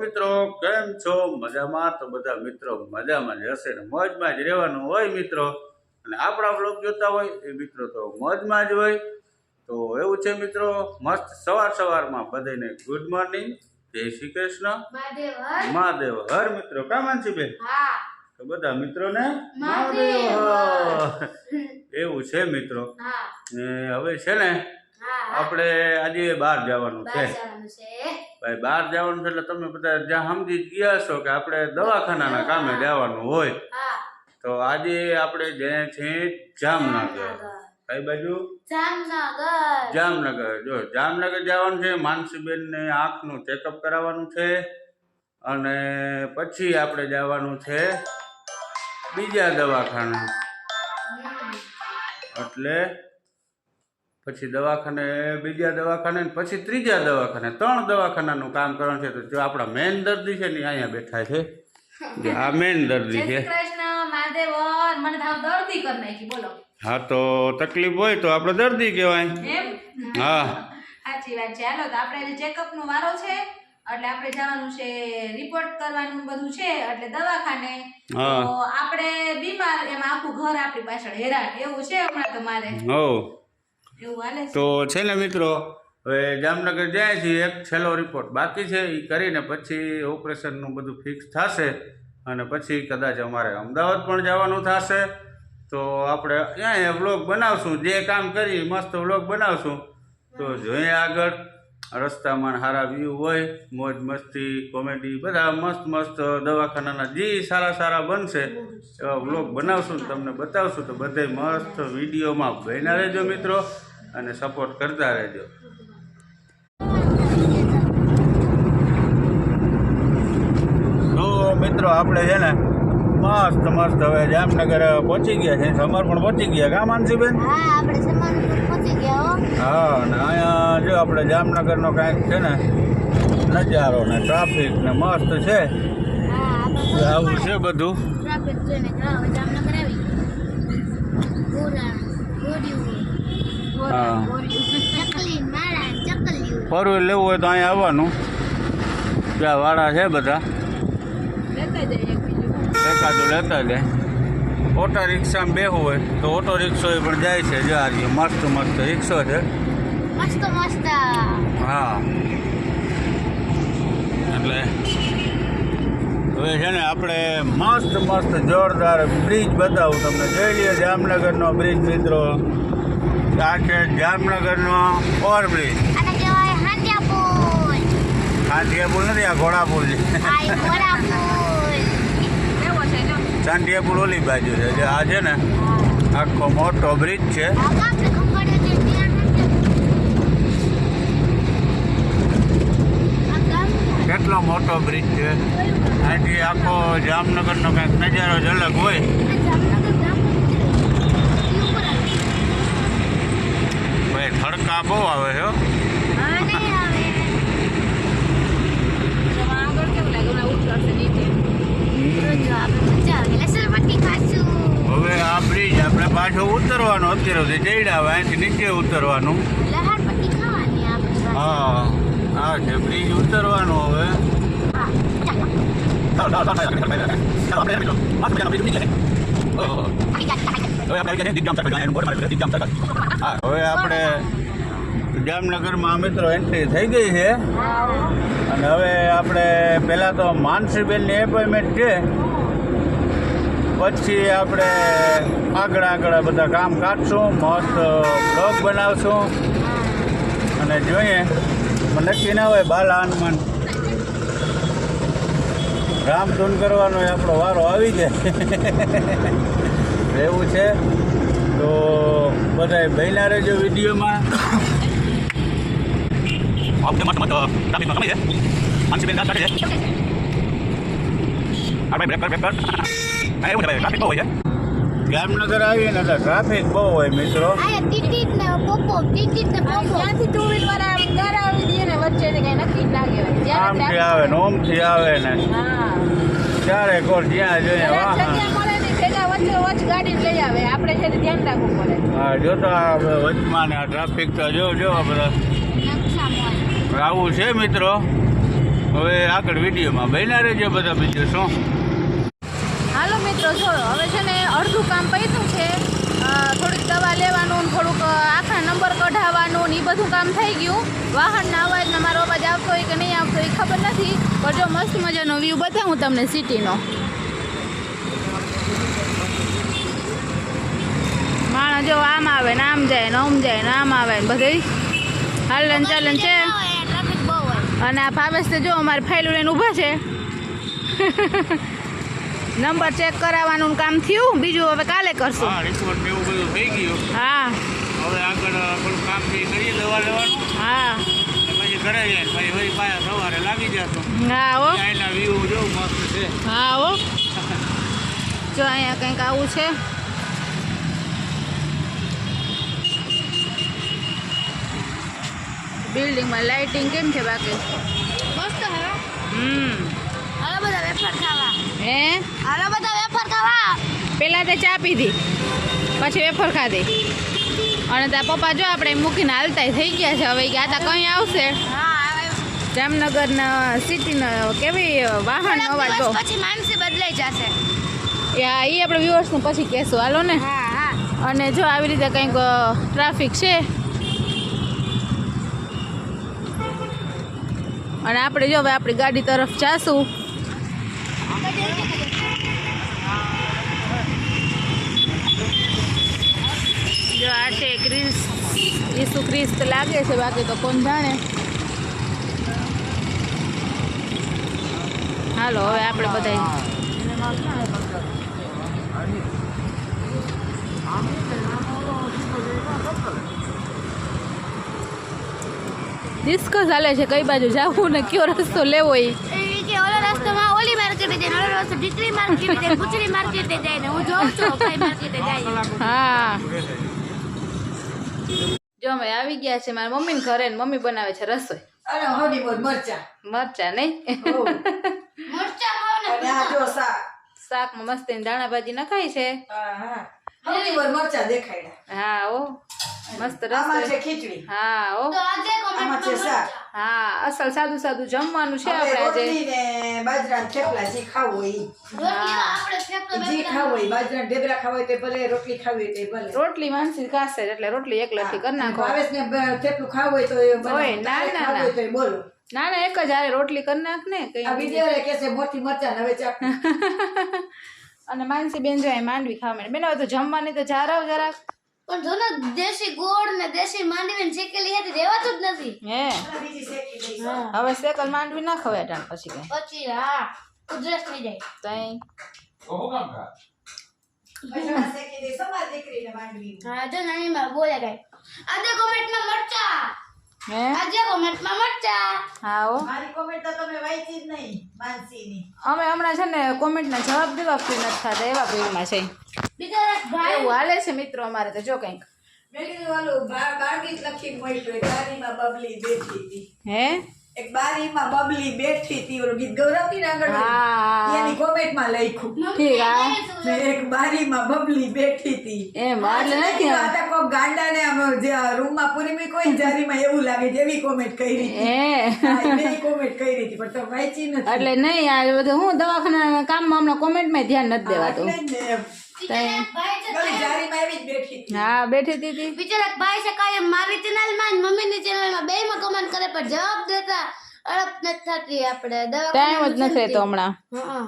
મિત્રો કેમ છો? મજામાં? તો બધા મિત્રો મજામાં જ હશે ને? મોજમાં જ રહેવાનું હોય મિત્રો. અને આપણા બ્લોગ જોતા હોય એ મિત્રો તો મોજમાં જ હોય. તો એવું છે મિત્રો મસ્ત સવાર સવારમાં બધાને ગુડ મોર્નિંગ જય શ્રી કૃષ્ણ. મહાદેવ હર. મિત્રો. કામ બેન? હા. તો બધા મિત્રોને મહાદેવ એવું છે મિત્રો. ને હવે છે ને આપણે આજે છે. બહાર જવાનું છે. ભાઈ બહાર જવાનું છે એટલે તમે બધા જ્યાં સમજી ગયા છો કે આપણે દવાખાનાના કામે જવાનું હોય. તો આજે આપણે જઈએ છીએ જામનગર. કઈ બાજુ? જામનગર. જામનગર. જો જામનગર જવાનું છે માનસીબેનને આંખનું ચેકઅપ કરાવવાનું છે અને પછી આપણે જવાનું છે બીજા દવાખાના. એટલે પછી દવાખાને બીજા દવાખાને પછી ત્રીજા દવાખાને ત્રણ દવાખાનાનું કામ કરવાનું છે તો જો આપણા મેન દર્દી છે ને અહીંયા બેઠા છે. આ મેન દર્દી છે હા તો તકલીફ હોય તો આપણે દર્દી કહેવાય. હા. સાચી વાત છે. હાલો તો આપણે ચેકઅપ નો વારો છે એટલે આપણે જવાનું છે રિપોર્ટ કરવાનું બધું છે એટલે દવાખાને. તો આપણે બીમાર એમાં આખું ઘર આપણી પાછળ હેરાન. એવું છે હમણાં તમારે? છે તો છે? ને મિત્રો, હવે જામનગર જાય છે, એક છેલ્લો રિપોર્ટ બાકી છે એ કરીને પછી ઓપરેશનનું બધું ફિક્સ થશે અને પછી કદાચ અમારે અમદાવાદ પણ જવાનું થશે. તો આપણે અહીંયા વ્લોગ બનાવશું, જે કામ કરી મસ્ત વ્લોગ બનાવશું. તો જોઈએ આગળ, રસ્તામાં સારા વ્યૂ હોય, મોજ મસ્તી કોમેડી બધા મસ્ત મસ્ત દવાખાનાના જે સારા સારા બનશે, એવા વ્લોગ બનાવશું તમને બતાવશું. તો બધે મસ્ત વિડીયોમાં બન્યા રહેજો મિત્રો. અને સપોર્ટ કરતા રહેજો. તો મિત્રો આપણે છે ને મસ્ત મસ્ત હવે જામનગર પહોંચી ગયા છે સમર પણ પહોંચી ગયા. કા માનસીબેન? હા ને અહીંયા જો આપણે જામનગરનો કાંઈક છે ને નજારો ને ટ્રાફિક ને મસ્ત છે. આવું છે બધું? ટ્રાફિક જોઈને. જામનગર આવી હા. ફરવું લેવું હોય તો અહીંયા આવવાનું. ત્યાં વાળા છે બધા. એકાદું લેતા જાય. ઓટો રિક્ષામાં બેહવું હોય તો ઓટો રિક્ષો પણ જાય છે જો આ મસ્ત મસ્ત રિક્ષો છે. મસ્ત મસ્ત. હા. એટલે હવે છે ને આપણે મસ્ત મસ્ત જોરદાર બ્રિજ બતાવું તમને. જોઈ લઈએ જામનગરનો બ્રિજ મિત્રો. આ છે જામનગરનો ઓવરબ્રિજ પુલ નથી આ ઘોડા પુલ છે પુલ પુલ ઓલી બાજુ છે જે આ છે ને આખો મોટો બ્રિજ છે. કેટલો મોટો બ્રિજ છે? અહીંથી આખો જામનગરનો કંઈક નજારો જ અલગ હોય. ભાઈ થડકા બહુ આવે છે હો. હા હવે આ બ્રિજ આપણે પાછો ઉતરવાનો. અત્યારે સુધી જઈડા આવે અહીંથી નીચે ઉતરવાનું. હા આ છે બ્રિજ ઉતરવાનું હવે. હવે આપણે જામનગરમાં મિત્રો એન્ટ્રી થઈ ગઈ છે. અને હવે આપણે પહેલાં તો માનસીબેનની એપોઇન્ટમેન્ટ છે. પછી આપણે આગળ આગળ બધા કામ કાઢશું, મસ્ત બ્લોગ બનાવશું. અને જોઈએ. નક્કી ના હોય, બાલા હનુમાન. રામધૂન કરવાનો એ આપણો વારો આવી જાય. એવું છે. તો બધા બહેના રહેજો વિડીયોમાં. જામનગર આવીએ ને ટ્રાફિક બહુ હોય મિત્રો. આયા ટિકિટ ને પોપો ટિકિટ ને પોપો ત્યાંથી ટુ વ્હીલ વાળા આમ ઘર દે ને વચ્ચે ને કઈ નક્કી ના કહેવાય. આમથી આવે ને ઓમથી આવે ને. હા. ચારે કોર જ્યાં જોઈએ જગ્યા મળે ને ભેગા વચ્ચે વચ્ચ ગાડી લઈ આવે. આપણે છે ધ્યાન રાખવું પડે. હા જોતા આપણે વચમાં ને આ ટ્રાફિક તો જો જો બધા. આવું છે મિત્રો? હવે આગળ વિડીયોમાં બન્યા રહેજો બધા બીજું શું? હાલો મિત્રો જો હવે છે ને અડધું કામ પૈતું છે. થોડીક દવા લેવાનું ને થોડુંક અ, આખા નંબર કઢાવવાનું ને એ બધું કામ થઈ ગયું. વાહનના અવાજમાં મારો અવાજ આવતો હોય કે નહીં આવતો એ ખબર નથી. પણ જો મસ્ત મજાનો વ્યૂ બતાવું તમને સિટીનો માણસ જો આમ આવે ને આમ જાય ને આમ જાય ને આમ આવે ને બધું. હાલન ચાલન છે. અને આ ભાવેશ જો અમારે ફાઇલું લઈને ઊભા છે. નંબર ચેક કરાવવાનું કામ થયું. બીજું હવે કાલે કરશું. હા. હવે આગળ થોડું કામથી કરીએ દવા લેવાનું. હા. પછી ઘરે જાય પછી વળી પાયા સવારે લાગી જશો હા હો. અહીંના વ્યૂ જો મસ્ત છે. હા હો. જો અહીંયા કંઈક આવું છે. બિલ્ડિંગમાં લાઇટિંગ કેમ છે બાકી? મસ્ત હે. હમ. હાલો બધા વેફર ખાવા. હે? હાલો બધા વેફર ખાવા. પહેલાં તે ચા પીધી પછી વેફર ખાધી. અને ત્યાં પપ્પા જો આપણે મૂકીને હાલતા થઈ ગયા છે. હવે આ તા કઈ આવશે? જામનગર ના જામનગરના સિટીનો કેવી વાહન અવાજ? બહુ પછી માનસી બદલાઈ જશે. એ આપણે વ્યુઅર્સને પછી કહેશું. હાલો ને? હા હા. અને જો આવી રીતે કંઈક ટ્રાફિક છે. અને આપણે જો હવે આપણી ગાડી તરફ જાશું જો આ છે ક્રિસ ઈસુ ક્રિસ્ત લાગે છે બાકી તો કોણ જાણે? હાલો હવે આપણે બધા ડિસ્કસ ચાલે છે કઈ બાજુ જવું ને કયો રસ્તો લેવો એ એ કે ઓલો રસ્તામાં ઓલી માર્કેટે જાય ઓલો રસ્તો ઢીકરી માર્કેટે જાય કુચરી માર્કેટે જાય ને હું જોઉં છું કઈ માર્કેટે જાય હા. જો અમે આવી ગયા છે મારા મમ્મી ઘરે ને મમ્મી બનાવે છે રસોઈ. અરે હળદી બોલ મરચા. મરચા નહીં? મરચા શાક. શાકમાં મસ્ત દાણા ભાજી નખાય છે. હા હા. હળદી બોલ મરચા દેખાડ્યા. હા ઓ મસ્ત આમાં છે. ખીચડી. હા ઓ તો આજે આમાં છે શાક. હા અસલ સાદું સાદું જમવાનું છે આપણે આજે. રોટલી ને બાજરા થેપલા જે ખાવું હોય ઈ. જે ખાવું હોય બાજરા ઢેબરા ખાવા હોય તો ભલે રોટલી ખાવી હોય તો ભલે. રોટલી માનસી ખાશે એટલે રોટલી એકલાથી કરી નાખો. ભાવેશ ને થેપલું ખાવું હોય તો એ બનાવો. હોય, ના, તારે ના, ખાવું હોય તો એ બોલો. ના. ના એક જ હારે રોટલી કરી નાખ ને આ કઈ વીડિયો કે છે મોટી મરચા ને હવે ચાપ અને માનસી બેન જો માંડવી ખાવા માંડી. બેન હવે તો જમવાની તો જારાવ જરાક. પણ જો ને દેશી ગોળ ને દેશી માંડવી ને શેકેલી હતી રેવાતું જ નથી. હે. હવે શેકલ માંડવી ના ખવાય ટાણ પછી કઈ. પછી હા ઉધરસ થઈ જાય. તઈ. ઓહો કાકા હા જો નાની માં બોલે કઈ. આજે કોમેન્ટમાં મરચા. હે? આજે કોમેન્ટમાં મરચા હા હો મારી કોમેન્ટ તો તમે વાંચી જ નહીં માનસીની. અમે હમણાં છે ને કોમેન્ટના જવાબ દેવા ફ્રી નથી થતા એવા ભીડમાં છે. બીજા ભાઈ. એવું હાલે છે મિત્રો અમારે તો જો કંઈક. મેં કીધું ઓલું બા- બારડી લખી એક બબલી બેઠી હતી. હે? એક બારીમાં બબલી બેઠી હતી ઓલું ગીત ગૌરવતી આગળ એની કોમેન્ટમાં લખ્યું. ઠીક એક બારીમાં બબલી બેઠી હતી. એમ એટલે મેં નથી કીધું, કોક ગાંડાને આમ જે રૂમમાં પૂરી કોઈ જારીમાં એવું લાગે જેવી કોમેન્ટ કરી હતી. એ કોમેન્ટ કરી હતી પણ તો વાંચી નથી. એટલે નહીં આ બધું હું દવાખાના કામમાં હમણાં કોમેન્ટમાં ધ્યાન નથી દેવાતું. બેઠી હા બેઠી હતી તી. ભાઈ છે કાયમ મારી ચેનલમાં મમ્મી ની ચેનલમાં. બે માં કમેન્ટ કરે પણ જવાબ દેતા અડપ નથી થતી આપણે. ટાઈમ જ નથી રહેતો હમણાં. હા.